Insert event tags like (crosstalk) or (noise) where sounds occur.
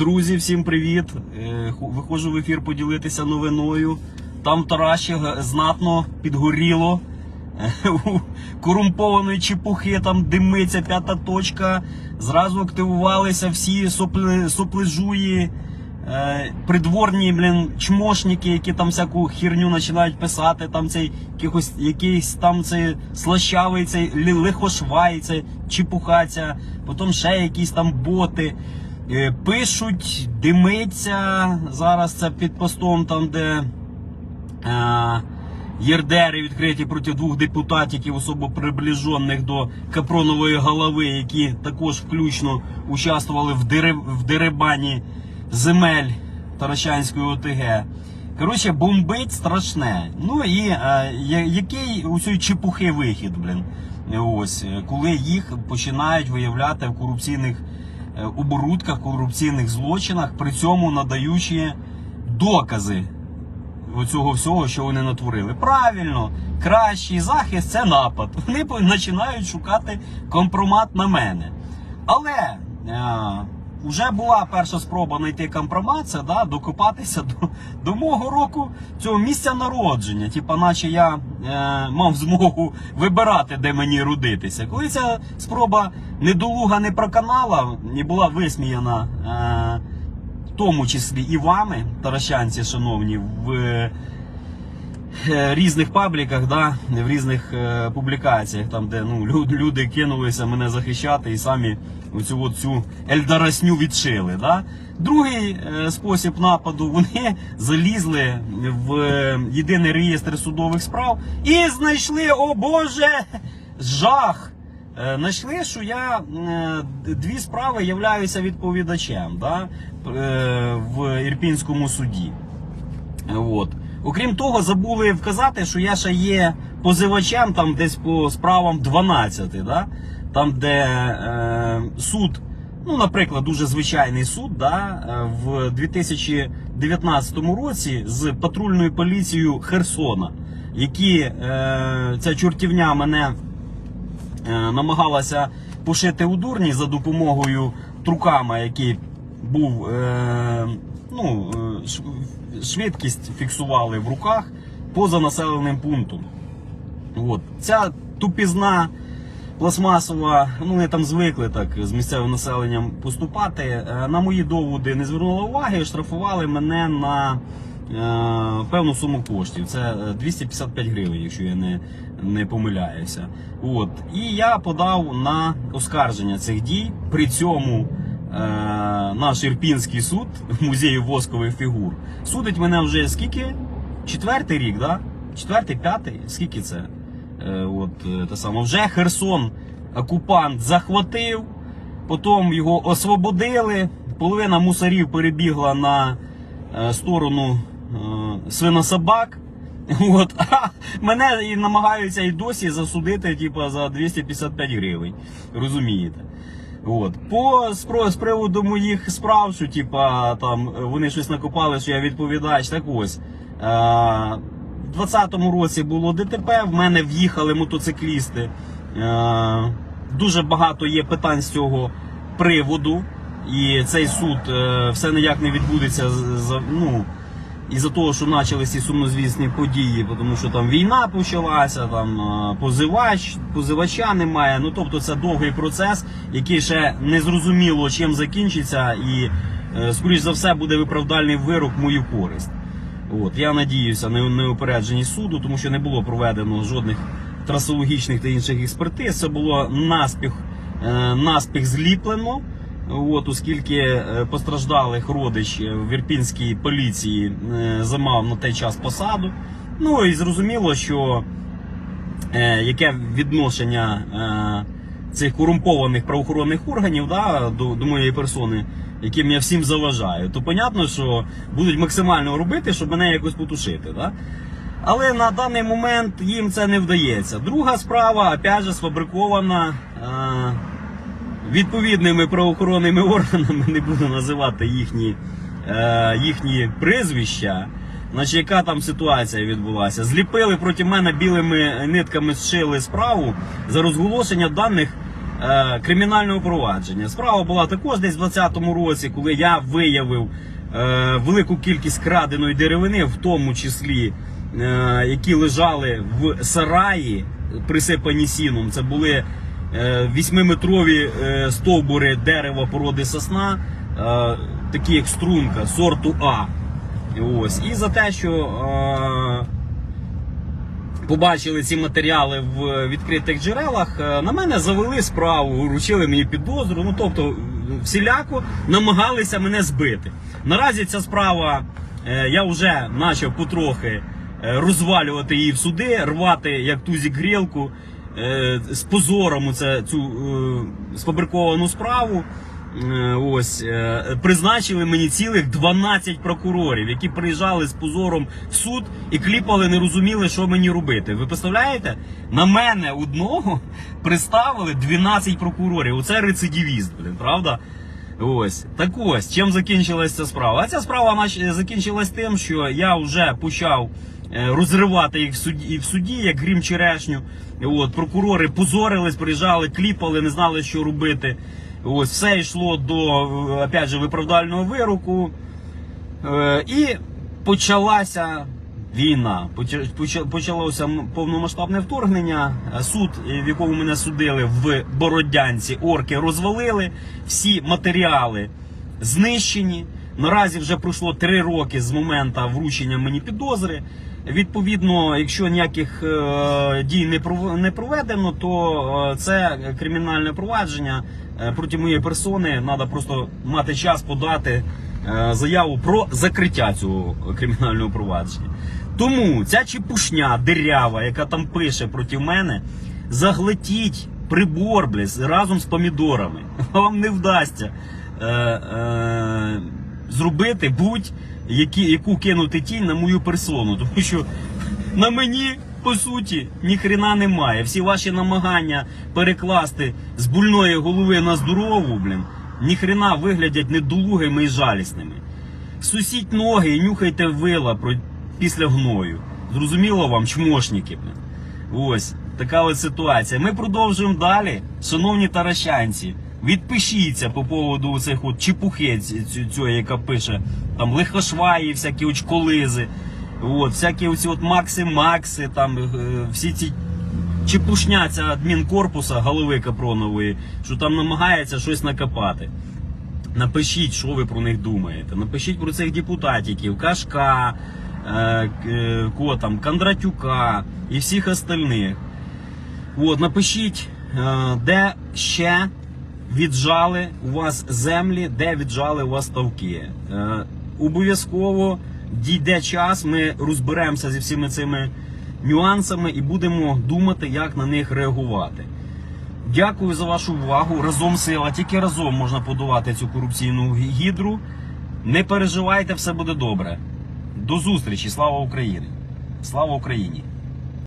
Друзі, всім привіт! Е, Виходжу в ефір поділитися новиною. Там в знатно підгоріло. Е, (laughs) Корумпованої чепухи, там димиться п'ята точка. Зразу активувалися всі сопли, соплежуї, е, придворні блін, чмошники, які там всяку херню починають писати. Там цей якихось, якийсь там цей слащавий, цей лихошвай, цей чепухаця, потім ще якісь там боти. Е, Пишуть, димиться. Зараз це під постом, там, де е, єрдери відкриті проти двох депутатів, особо приближених до Капронової голови, які також включно участвували в, дерев- в деребані земель Таращанської ОТГ. Коротше, бомбить страшне. Ну і е, який у цієї чепухи вихід, блін. Ось, е, коли їх починають виявляти в корупційних оборудках, корупційних злочинах, при цьому надаючи докази цього всього, що вони натворили. Правильно, кращий захист це напад. Вони починають шукати компромат на мене. Але вже була перша спроба знайти компромат, це да, докопатися до, до мого року цього місця народження. Типа, наче я е, мав змогу вибирати, де мені родитися. Коли ця спроба недолуга не проканала і була висміяна. Е, в тому числі і вами, таращанці, шановні, в е, різних пабліках, да, в різних е, публікаціях, там, де ну, лю- люди кинулися мене захищати і самі оцю от цю ельдарасню відшили. Да. Другий е, спосіб нападу вони залізли в е, єдиний реєстр судових справ і знайшли, о Боже, жах! Е, Знайшли, що я е, дві справи являюся відповідачем да, е, в Ірпінському суді. Е, От. Окрім того, забули вказати, що я ще є позивачем там десь по справам 12, да? там, де е, суд, ну, наприклад, дуже звичайний суд, да, е, в 2019 році з патрульною поліцією Херсона, які е, ця чортівня мене е, намагалася пошити у дурні за допомогою трукама, який був е, ну, е, швидкість фіксували в руках поза населеним пунктом. От. Ця тупізна пластмасова, ну вони там звикли так з місцевим населенням поступати. е, На мої доводи не звернули уваги, штрафували мене на е, певну суму коштів. Це е, 255 гривень, якщо я не, не помиляюся. От. І я подав на оскарження цих дій. При цьому е, наш Ірпінський суд (laughs) в музеї воскових фігур судить мене вже скільки? Четвертий рік, да? Четвертий, п'ятий? Скільки це? Е, от е, те саме. Вже Херсон окупант захватив, потім його освободили. Половина мусорів перебігла на е, сторону е, свинособак. (laughs) От, а мене і намагаються і досі засудити, типу, за 255 гривень. Розумієте? От. По з приводу моїх справ, що типа там вони щось накопали, що я відповідач. Так ось. Е, в 20-му році було ДТП, в мене в'їхали мотоциклісти. Е, дуже багато є питань з цього приводу. І цей суд е, все ніяк не відбудеться ну, із-за того, що почалися ці сумнозвісні події, тому що там війна почалася, там позивач, позивача немає. Ну тобто це довгий процес, який ще не зрозуміло чим закінчиться, і е, скоріш за все буде виправдальний вирок мою користь. От я надіюся на неупередженість суду, тому що не було проведено жодних трасологічних та інших експертиз. Це було наспіх, е, наспіх зліплено. От, оскільки е, постраждалих родич в Ірпінській поліції е, займав на той час посаду. Ну і зрозуміло, що е, яке відношення е, цих корумпованих правоохоронних органів да, до, до моєї персони, яким я всім заважаю, то понятно, що будуть максимально робити, щоб мене якось потушити. Да? Але на даний момент їм це не вдається. Друга справа, опять же, сфабрикована. Е, відповідними правоохоронними (laughs) органами, не буду називати їхні, е, їхні прізвища. Значить, яка там ситуація відбулася? Зліпили проти мене білими нитками зшили справу за розголошення даних е, кримінального провадження. Справа була також десь в 2020 році, коли я виявив е, велику кількість краденої деревини, в тому числі е, які лежали в сараї, присипані сіном. Це були вісьмиметрові е, стовбури дерева породи сосна, е, такі як струнка, сорту А. Ось. І за те, що е, побачили ці матеріали в відкритих джерелах, е, на мене завели справу, вручили мені підозру. Ну тобто, всіляко намагалися мене збити. Наразі ця справа е, я вже почав потрохи е, розвалювати її в суди, рвати як тузік грілку е, з позором це цю е, сфабриковану справу. Е, Ось е, призначили мені цілих 12 прокурорів, які приїжджали з позором в суд і кліпали, не розуміли, що мені робити. Ви представляєте? На мене одного приставили 12 прокурорів. Оце рецидивіст, блін, правда? Ось так ось чим закінчилася ця справа. А ця справа закінчилась тим, що я вже почав е, розривати їх в суді, в суді, як грім черешню. От прокурори позорились, приїжджали, кліпали, не знали, що робити. Ось все йшло до е, опять же виправдального вироку. Е, І почалася війна. Поча- поча- Почалося повномасштабне вторгнення. Е, Суд, е, в якому мене судили в Бородянці, орки розвалили. Всі матеріали знищені. Наразі вже пройшло три роки з моменту вручення мені підозри. Відповідно, якщо ніяких е, дій не пров- не проведено, то е, це кримінальне провадження е, проти моєї персони. Треба просто мати час подати заяву про закриття цього кримінального провадження. Тому ця чепушня дирява, яка там пише проти мене, заглотіть прибор блядь, разом з помідорами. (laughs) Вам не вдасться е, е, зробити будь-які яку кинути тінь на мою персону. Тому що на мені. По суті, ніхрена немає. Всі ваші намагання перекласти з больної голови на здорову, блін, ніхрена виглядять недолугими і жалісними. Сусіть ноги і нюхайте вила про... після гною. Зрозуміло вам, чмошники. Блін. Ось така от ситуація. Ми продовжуємо далі. Шановні таращанці, відпишіться по поводу цих от чепухи, ці- ці- яка пише там лихошваї, всякі очколизи, от, всякі оці от макси-макси, там е, всі ці чепушня ця адмінкорпуса голови Капронової, що там намагається щось накопати. Напишіть, що ви про них думаєте. Напишіть про цих депутатів, Кашка, е, е, кого там, Кондратюка і всіх остальних. От, напишіть, де ще віджали у вас землі, де віджали у вас ставки. Е, обов'язково дійде час, ми розберемося зі всіми цими нюансами і будемо думати, як на них реагувати. Дякую за вашу увагу. Разом сила. Тільки разом можна подолати цю корупційну гідру. Не переживайте, все буде добре. До зустрічі. Слава Україні! Слава Україні!